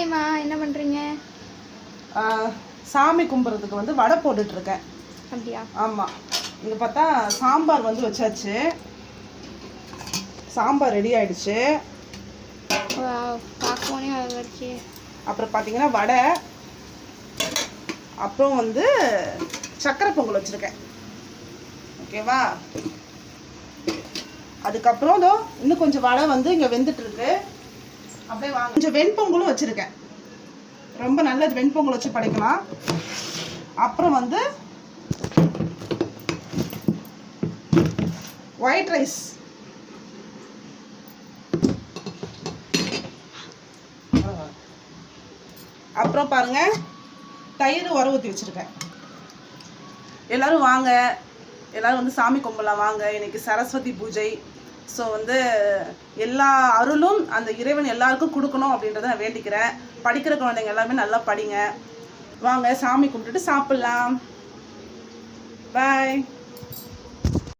ஹாய்மா என்ன பண்ணுறீங்க சாமி கும்பிட்றதுக்கு வந்து வடை போட்டுட்டு இருக்கேன் அப்படியா? ஆமாம் இங்கே பார்த்தா சாம்பார் வந்து வச்சாச்சு. சாம்பார் ரெடி ஆயிடுச்சு. அப்புறம் பார்த்தீங்கன்னா வடை அப்புறம் வந்து சக்கரை பொங்கல் வச்சுருக்கேன். ஓகேவா? அதுக்கப்புறம் இதோ இன்னும் கொஞ்சம் வடை வந்து இங்கே வெந்துட்டு இருக்கு அப்படியே வாங்க. கொஞ்சம் வெண்பொங்கலும் வச்சுருக்கேன். ரொம்ப நல்லது வெண்பொங்கல் வச்சு படைக்கலாம். அப்புறம் வந்து ஒயிட் ரைஸ் அப்புறம் பாருங்க தயிர் உர ஊற்றி வச்சுருக்கேன். எல்லாரும் வாங்க. எல்லாரும் வந்து சாமி கும்பலாம் வாங்க. இன்னைக்கு சரஸ்வதி பூஜை. ஸோ வந்து எல்லா அருளும் அந்த இறைவன் எல்லாருக்கும் கொடுக்கணும் அப்படின்றத நான் வேண்டிக்கிறேன். படிக்கிற குழந்தைங்க எல்லாமே நல்லா படிங்க. வாங்க சாமி கும்பிட்டுட்டு சாப்பிட்லாம். பாய்